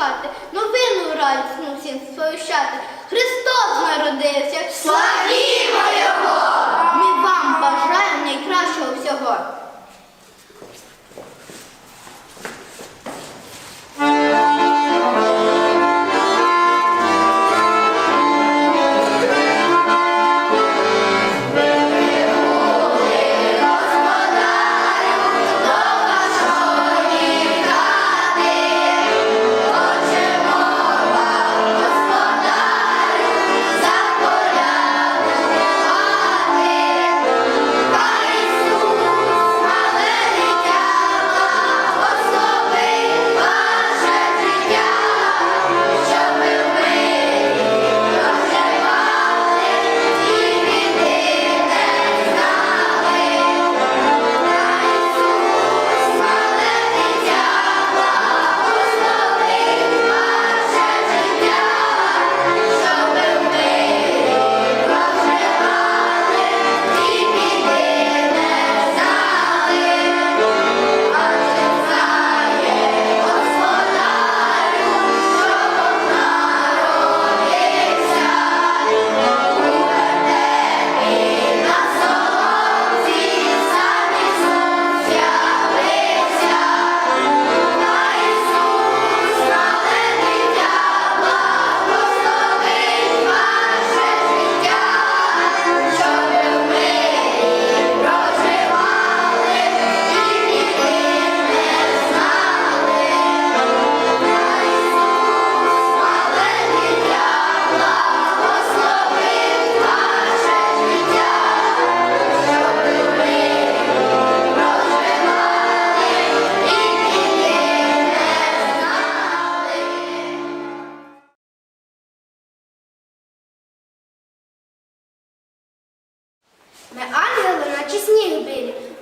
Хати новину радісну всім сповіщати. Христос народився. Славімо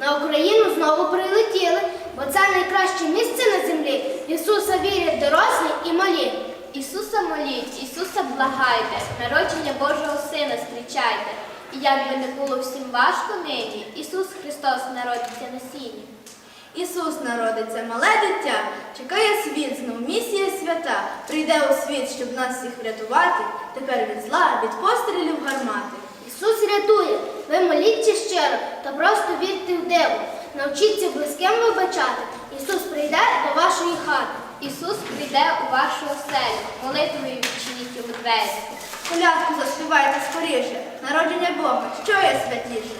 На Україну знову прилетіли, бо це найкраще місце на землі. Ісуса вірять дорослі і малі. Ісуса моліть, Ісуса благайте, народження Божого Сина зустрічайте. І як би не було всім важко нині, Ісус Христос народиться на сіні. Ісус народиться, мале дитя, чекає світ, знов місія свята, прийде у світ, щоб нас всіх врятувати, тепер від зла, від пострілів гармати. Ісус рятує, ви моліться щиро та просто вірте в диво. Навчіться близьким вибачати. Ісус прийде до вашої хати. Ісус прийде у вашу оселю, молитвою відчиніть у двері. Колядку заспівайте скоріше, народження Бога, що є святіше.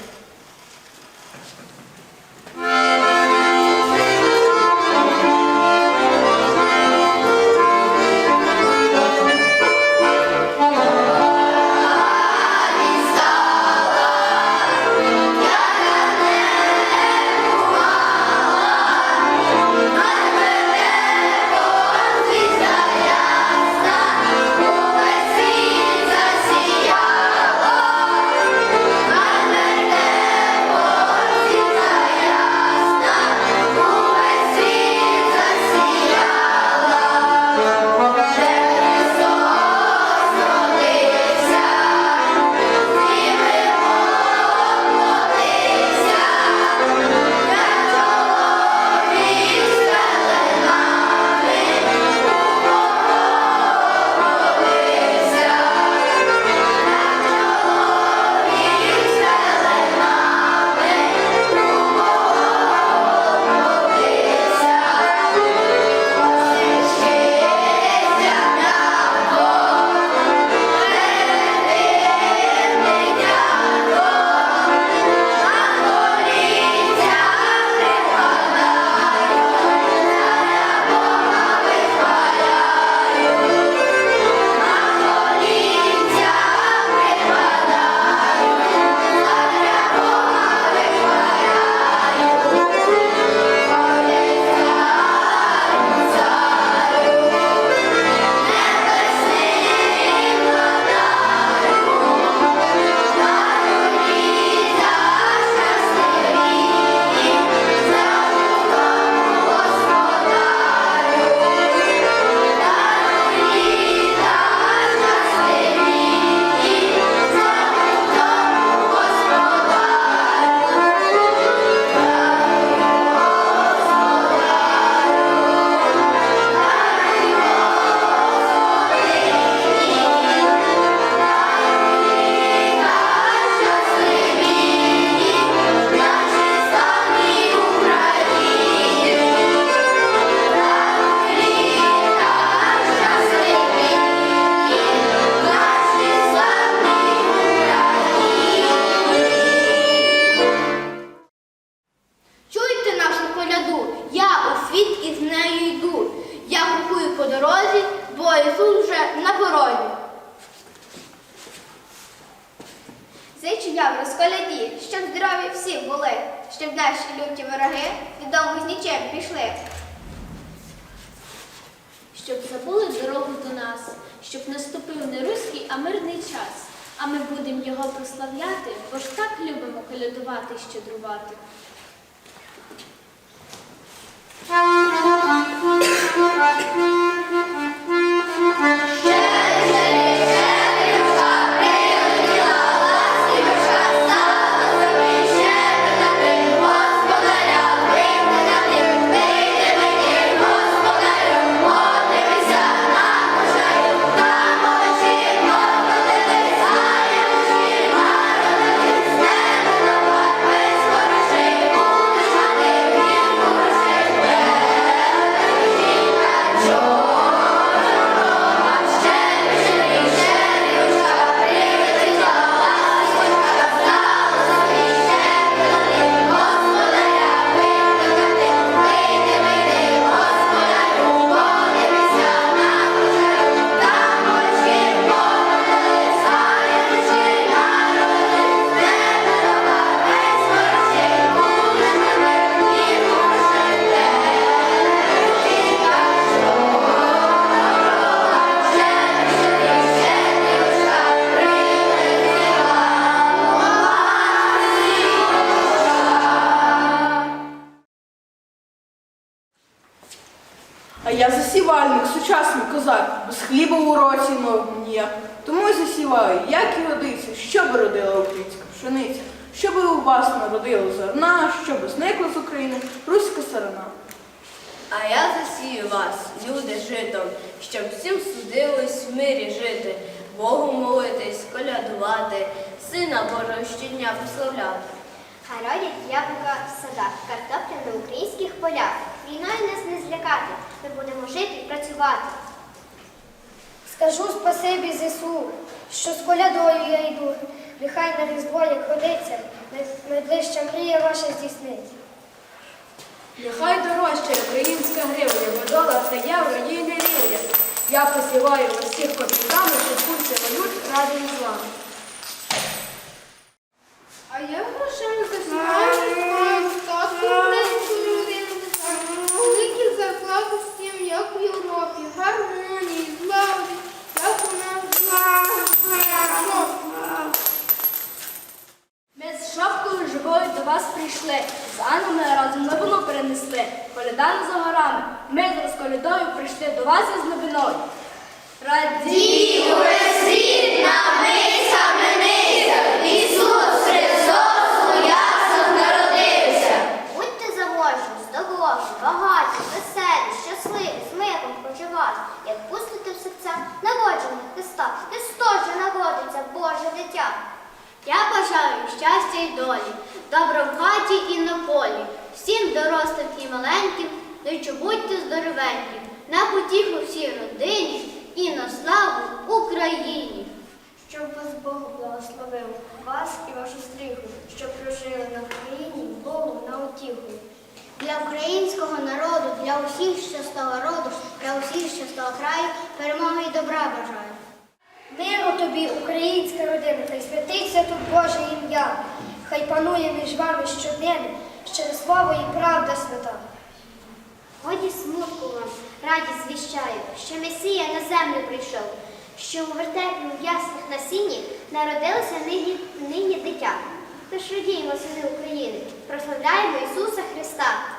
Люті вороги додому з нічим пішли. Щоб забули дорогу до нас, щоб наступив не руський, а мирний час. А ми будемо його прославляти, бо ж так любимо колядувати щедрувати. Сучасний козак, без хліба у році новому ніяк. Тому й засіваю, як і годиться, щоб родила українська пшениця, щоб і у вас народило зерна, щоб зникла з України руська сарана. А я засію вас, люди, житом, щоб всім судилось в мирі жити, Богу молитись, колядувати, Сина Божого щодня прославляти. Хай родять яблука в садах, картопля на українських полях. Війною нас не злякати, ми будемо жити і працювати. Скажу спасибі ЗСУ, що з колядою я йду. Нехай на різдво, як годиться, най- найближча мрія ваша здійсниться. Нехай дорожча українська гривня, бо долар та євро їй не рівня. Я посіваю усіх копійками, що курси валют ради і зла. А я грошима засіваю статку української людини. Великі зарплати всім, як в Європі, гармонії, злагоди, як у нас Ми з шапкою живою до вас прийшли. З ангелами разом новину перенесли. Коляда не за горами. Ми з колядою прийшли до вас із новиною. Радію весь світ Будьте заможні, здорові, багаті, веселі, щасливі, з миром проживати, як пустите в серця народження Христа, Христос же народиться, Боже дитя. Я бажаю щастя й долі, добра в хаті і на полі, всім дорослим і маленьким, ну й будьте здоровенькі, на потіху всій родині і на славу Україні. Щоб вас Бог благословив, вас і вашу стріху, щоб прожили на Україні Богу на утіху. Для українського народу, для усіх, що з роду, для усіх, що з краю, перемоги і добра бажаю. Миру тобі, українська родина, хай святиться тут Боже ім'я, хай панує між вами щоденно, щире слово і правда свята. Годі смутку вам, радість звіщаю, що Месія на землю прийшов, що у вертепі в яслах на сіні народилося нині, нині дитя. Тож радіємо, сини України, прославляємо Ісуса Христа.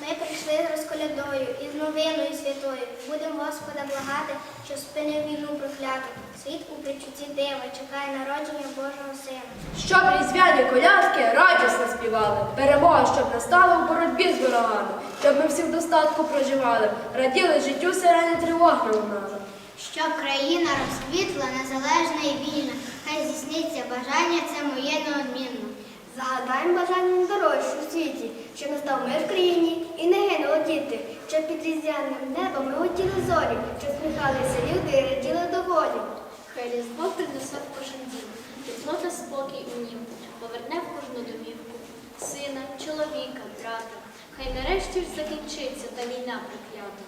Ми прийшли з колядою і з новиною святою. Будемо Господа благати, що спинив війну прокляту. Світ у причуті дива чекає народження Божого Сина. Щоб різдвяні колядки радісно співали, перемога, щоб настала в боротьбі з ворогами, щоб ми всі в достатку проживали, раділи життю сирені тривог не лунали. Щоб країна розквітла, незалежна і вільна, хай здійсниться бажання це моє неодмінно. Загадаємо бажання найдорожче у світі, щоб настав мир в країні і не гинули діти, щоб під різдвяним небом ми летіли зорі, щоб сміхалися люди і раділи доволі. Хай різдво принесе в кожен дім, тепло та спокій у нім, поверне в кожну домівку. Сина, чоловіка, брата, хай нарешті ж закінчиться та війна проклята.